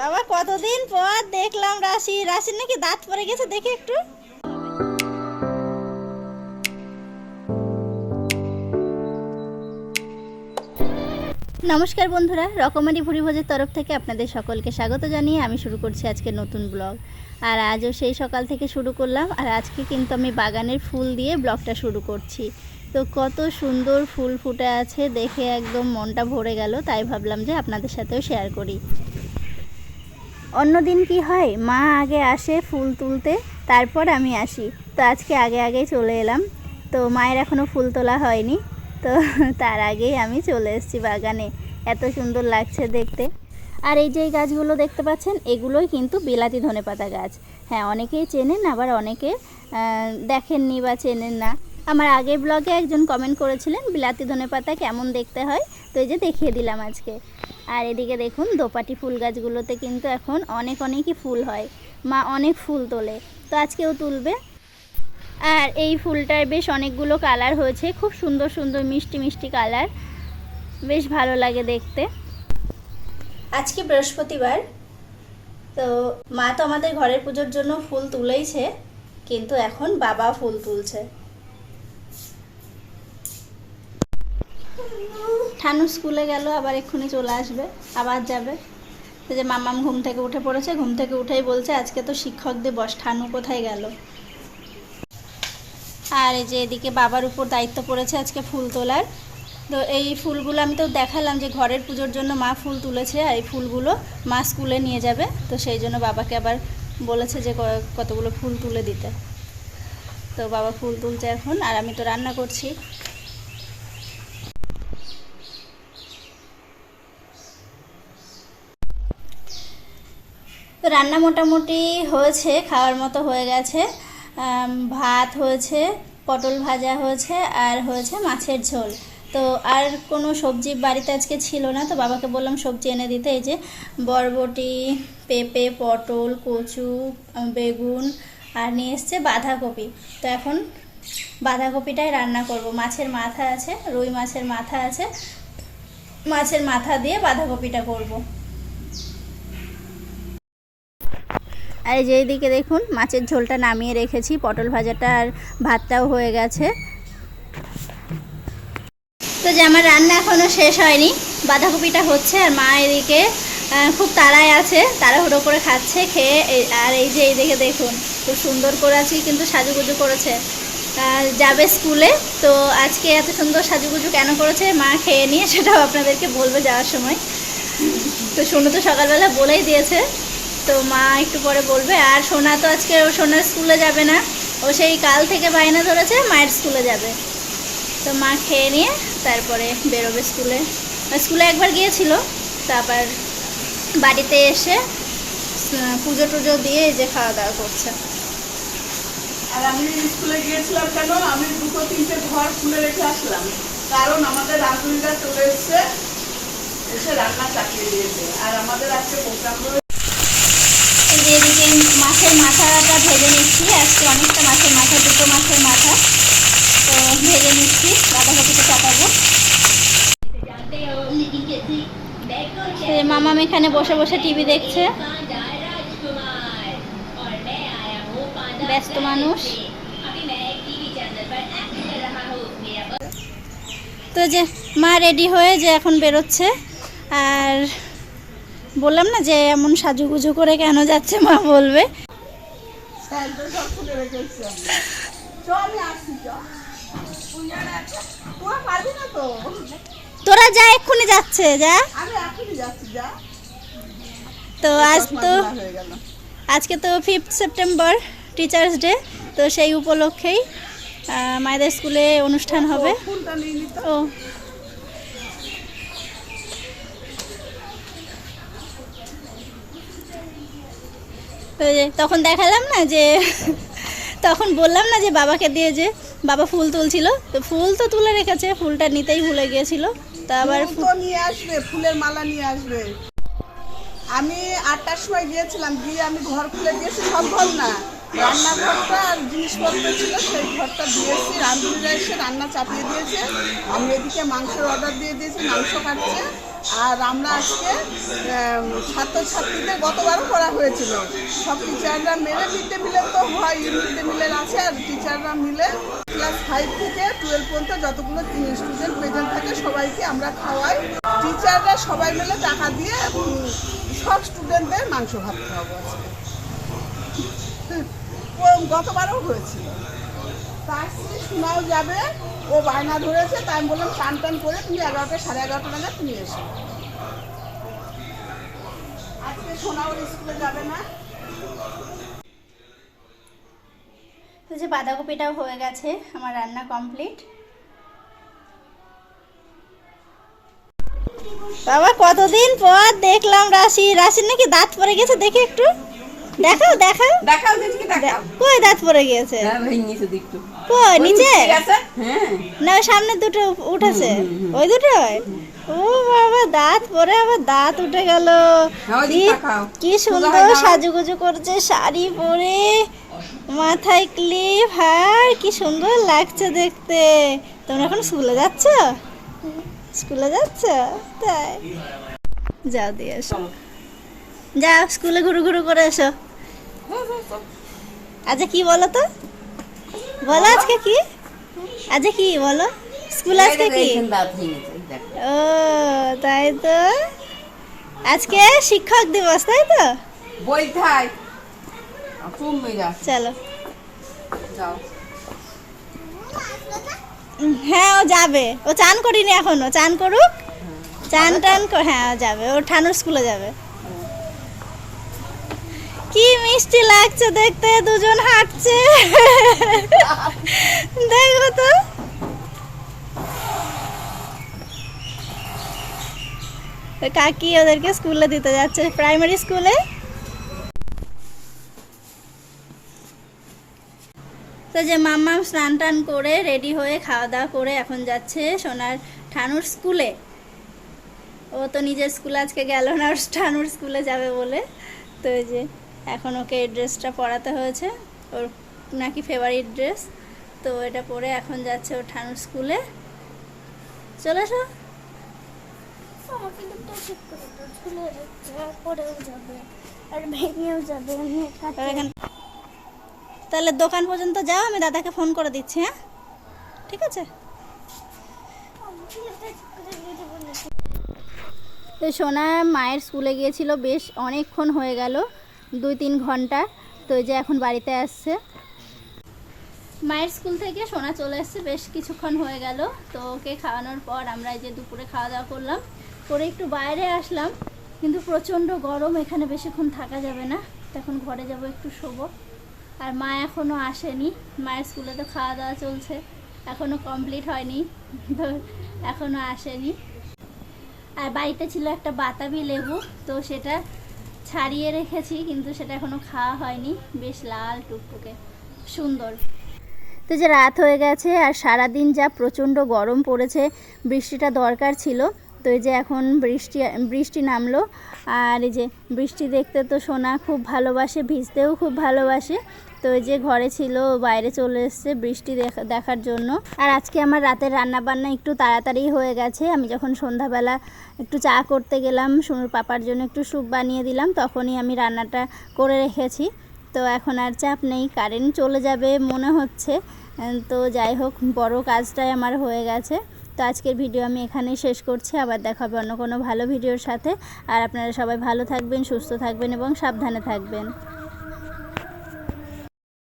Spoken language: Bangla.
বাবা, কতদিন পর দেখলাম রাশি। রাশির নাকি দাঁত পড়ে গেছে, দেখি একটু। নমস্কার বন্ধুরা, রকমারি ভুরিভোজের তরফ থেকে আপনাদের সকলকে স্বাগত জানিয়ে আমি শুরু করছি আজকে নতুন ব্লগ। আর আজও সেই সকাল থেকে শুরু করলাম, আর আজকে কিন্তু আমি বাগানের ফুল দিয়ে ব্লগটা শুরু করছি। তো কত সুন্দর ফুল ফুটে আছে, দেখে একদম মনটা ভরে গেল, তাই ভাবলাম যে আপনাদের সাথেও শেয়ার করি। অন্যদিন কি হয়? মা আগে আসে ফুল তুলতে, তারপর আমি আসি। তো আজকে আগে আগে চলে এলাম। তো মায়ের এখনও ফুল তোলা হয়নি। তো তার আগেই আমি চলে এসেছি বাগানে। এত সুন্দর লাগছে দেখতে। আর এই যে গাছগুলো দেখতে পাচ্ছেন, এগুলোই কিন্তু বিলাতি ধনেপাতা গাছ। হ্যাঁ অনেকেই চেনেন, আবার অনেকে দেখেননি বা চেনেন না। আমার আগের ব্লগে একজন কমেন্ট করেছিলেন, বিলাতি ধনেপাতা কেমন দেখতে হয়? তো এই যে দেখিয়ে দিলাম আজকে। আর এদিকে দেখুন দোপাটি ফুল গাছগুলোতে কিন্তু এখন অনেক অনেকই ফুল হয়। মা অনেক ফুল তোলে। তো আজকেও তুলবে। আর এই ফুলটার বেশ অনেকগুলো কালার হয়েছে। খুব সুন্দর সুন্দর মিষ্টি মিষ্টি কালার। বেশ ভালো লাগে দেখতে। আজকে বৃহস্পতিবার। তো মা তো আমাদের ঘরের পুজোর জন্য ফুল তুলেইছে, কিন্তু এখন বাবা ফুল তুলছে। ঠানু স্কুলে গেল, আবার এক্ষুনি চলে আসবে, আবার যাবে। যে মামাম ঘুম থেকে উঠে পড়েছে, ঘুম থেকে উঠেই বলছে, আজকে তো শিক্ষক দিবস ঠানু কোথায় গেল? আর এই যে এদিকে বাবার উপর দায়িত্ব পড়েছে আজকে ফুল তোলার। তো এই ফুলগুলো আমি তো দেখালাম যে ঘরের পুজোর জন্য মা ফুল তুলেছে, আর এই ফুলগুলো মা স্কুলে নিয়ে যাবে। তো সেই জন্য বাবাকে আবার বলেছে যে কতগুলো ফুল তুলে দিতে। তো বাবা ফুল তুলছে এখন, আর আমি তো রান্না করছি। তো রান্না মোটামুটি হয়েছে, খাওয়ার মতো হয়ে গেছে। ভাত হয়েছে, পটল ভাজা হয়েছে, আর হয়েছে মাছের ঝোল। তো আর কোনো সবজি বাড়িতে আজকে ছিল না, তো বাবাকে বললাম সবজি এনে দিতে। এই যে বরবটি, পেঁপে, পটল, কচু বেগুন, আর নিয়ে এসছে বাঁধাকপি। তো এখন বাঁধাকপিটাই রান্না করব। মাছের মাথা আছে, রুই মাছের মাথা আছে, মাছের মাথা দিয়ে বাঁধাকপিটা করব। আর এই যে এইদিকে দেখুন, মাছের ঝোলটা নামিয়ে রেখেছি, পটল ভাজাটা আর ভাতটাও হয়ে গেছে। তো যে আমার রান্না এখনও শেষ হয়নি, বাঁধাকপিটা হচ্ছে আর মা এদিকে খুব তাড়ায় আছে, তাড়াহুড়ো করে খাচ্ছে, খেয়ে আর এই যে এইদিকে দেখুন, খুব সুন্দর করে আজকে কিন্তু সাজুগুজু করেছে। যাবে স্কুলে, তো আজকে এত সুন্দর সাজুগুজু কেন করেছে, মা খেয়ে নিয়ে, সেটাও আপনাদেরকে বলবে যাওয়ার সময়। তো শুনে তো সকালবেলা বলেই দিয়েছে। তো মা একটু পরে বলবে। আর সোনা তো আজকে ও সোনার স্কুলে যাবে না। ও সেই কাল থেকে বায়না ধরেছে, মায়ের স্কুলে যাবে। তো মা খেয়ে নিয়ে তারপরে বেরোবে স্কুলে। স্কুলে একবার গিয়েছিল, তারপর বাড়িতে এসে পুজো টুজো দিয়ে যে খাওয়া দাওয়া করছে। আর আমি স্কুলে গিয়েছিলাম কেন? আমি দুটো তিনটে ঘর খুলে রেখে আসলাম। কারণ আমাদের রাঁধুনিরা চলে এসছে, এসে রান্না চাপিয়ে দিয়েছে। আর আমাদের আজকে প্রোগ্রাম এই যে এদিকে মাছের মাথাটা ভেজে নিচ্ছি। আজকে অনেকটা মাছের মাথা, দুটো মাছের মাথা। তো ভেজে নিচ্ছি বাঁধাকপিটা চাপাবো। মামাম এখানে বসে বসে টিভি দেখছে। ব্যস্ত মানুষ। তো যে মা রেডি হয়ে যে এখন বেরোচ্ছে। আর বললাম না যে এমন সাজুগুজু করে কেন যাচ্ছে মা বলবে। তোরা যা এক্ষুনি যাচ্ছে যা। তো আজ তো আজকে তো ফিফথ সেপ্টেম্বর টিচার্স ডে তো সেই উপলক্ষেই মায়েদের স্কুলে অনুষ্ঠান হবে। ও, ফুলটা নিয়ে নিত ও তো যে তখন দেখালাম না যে, তখন বললাম না যে বাবাকে দিয়ে যে, বাবা ফুল তুলছিল। তো ফুল তো তুলে রেখেছে, ফুলটা নিতেই ভুলে গিয়েছিল। তা আবার নিয়ে আসবে, ফুলের মালা নিয়ে আসবে। আমি আটটার সময় গিয়েছিলাম, গিয়ে আমি ঘর খুলে দিয়েছি ঘর না। রান্নাঘরটা আর জিনিসপত্র ছিল, সেই ঘরটা দিয়েছি। রাঁধুনিরা এসে রান্না চাপিয়ে দিয়েছে। আমি এদিকে মাংসের অর্ডার দিয়ে দিয়েছি, মাংস কাটছে। আর আমরা আজকে ছাত্রছাত্রীদের গতবারও করা হয়েছিল। সব টিচাররা মিলে মিড ডে মিলেও তো হয় মিড ডে মিলের আছে, আর টিচাররা মিলে ক্লাস ফাইভ থেকে টুয়েলভ পর্যন্ত যতগুলো স্টুডেন্ট প্রেজেন্ট থাকে, সবাইকে আমরা খাওয়াই। টিচাররা সবাই মিলে টাকা দিয়ে সব স্টুডেন্টদের মাংস ভাত খাওয়াবো আজকে। গতবারও হয়েছিল। তার শোনাও যাবে। ও বায়না ধরেছে, তাই আমি বললাম টান টান করে তুমি এগারোটা, সাড়ে এগারোটা নাগাদ তুমি এসো। আজকে সোনাও স্কুলে যাবে না? তো যে বাঁধাকপিটাও হয়ে গেছে, আমার রান্না কমপ্লিট। বাবা, কতদিন পর দেখলাম রাশি। রাশির নাকি দাঁত পড়ে গেছে, দেখি একটু। দেখাও দেখাও। দেখাও দেখি দেখাও। কই দাঁত পড়ে গিয়েছে? হ্যাঁ ভেঙেছে দেখতো কই নিচে? হ্যাঁ। না সামনে দুটো উঠেছে। ওই দুটোই? ও বাবা দাঁত পরে আবার দাঁত উঠে গেল। হ্যাঁ, কি সুন্দর। সাজুগুজু করছে শাড়ি পরে। মাথায় ক্লিপ হার কি সুন্দর লাগছে দেখতে। তোমরা এখন স্কুলে যাচ্ছ? স্কুলে যাচ্ছ? তাই। যাও দিয়ে এসো। যাও স্কুলে ঘুরু ঘুরু করে এসো। আচ্ছা কি বলো তো? বলো আজকে কি? আজকে কি বলো? স্কুল আজকে কি। ও তাই তো। আজকে শিক্ষক দিবস তাই তো? চলো হ্যাঁ ও যাবে। ও চান করিনি এখনও। চান করুক। চান টান কর- হ্যাঁ যাবে। ও ঠানুর স্কুলে যাবে। কি মিষ্টি লাগছে দেখতে, দুজন হাঁটছে। দেখো তো। কাকি ওদেরকে স্কুলে দিতে যাচ্ছে প্রাইমারি স্কুলে। তো যে মাম্মা স্নান টান করে রেডি হয়ে খাওয়া দাওয়া করে এখন যাচ্ছে সোনার ঠানুর স্কুলে। ও তো নিজের স্কুলে আজকে গেল না ঠানুর স্কুলে যাবে বলে। তো যে এখন ওকে এই ড্রেসটা পরাতে হয়েছে। ওর নাকি ফেভারিট ড্রেস তো এটা পরে এখন যাচ্ছে ওর ঠানুর স্কুলে চলে এসো। আমাকে দুটো ঠিক করে দাও। ঝুলে যাচ্ছে যাবে। আর ভেঙেও যাবে এমনি তবে কাটে এখান তাহলে দোকান পর্যন্ত যাও আমি দাদাকে ফোন করে দিচ্ছি হ্যাঁ? ঠিক আছে? সোনা মায়ের স্কুলে গিয়েছিল বেশ অনেকক্ষণ হয়ে গেল। দুই তিন ঘণ্টা। তো যে এখন বাড়িতে আসছে। মায়ের স্কুল থেকে সোনা চলে এসছে, বেশ কিছুক্ষণ হয়ে গেল। তো ওকে খাওয়ানোর পর আমরা এই যে দুপুরে খাওয়া দাওয়া করলাম। করে একটু বাইরে আসলাম, কিন্তু প্রচণ্ড গরম, এখানে বেশিক্ষণ থাকা যাবে না। তখন ঘরে যাব, একটু শোবো। আর মা এখনও আসেনি। মায়ের স্কুলে তো খাওয়া দাওয়া চলছে। এখনও কমপ্লিট হয়নি, তো এখনও আসেনি। আর বাড়িতে ছিল একটা বাতাবি লেবু, তো সেটা ছাড়িয়ে রেখেছি, কিন্তু সেটা এখনও খাওয়া হয়নি। বেশ লাল টুকটুকে। সুন্দর। তো যে রাত হয়ে গেছে আর সারাদিন যা প্রচণ্ড গরম পড়েছে, বৃষ্টিটা দরকার ছিল তো এই যে এখন বৃষ্টি বৃষ্টি নামলো। আর এই যে বৃষ্টি দেখতে তো সোনা খুব ভালোবাসে, ভিজতেও খুব ভালোবাসে। তো এই যে ঘরে ছিল, বাইরে চলে এসছে বৃষ্টি দেখা, দেখার জন্য। আর আজকে আমার রাতের রান্না বান্না একটু তাড়াতাড়ি হয়ে গেছে। আমি যখন সন্ধ্যাবেলা একটু চা করতে গেলাম, সোনুর পাপার জন্য একটু স্যুপ বানিয়ে দিলাম, তখনই আমি রান্নাটা করে রেখেছি। তো এখন আর চাপ নেই, কারেন্ট চলে যাবে মনে হচ্ছে। তো যাই হোক, বড় কাজটাই আমার হয়ে গেছে। তো আজকের ভিডিও আমি এখানেই শেষ করছি। আবার দেখা হবে অন্য কোনো ভালো ভিডিওর সাথে। আর আপনারা সবাই ভালো থাকবেন, সুস্থ থাকবেন এবং সাবধানে থাকবেন।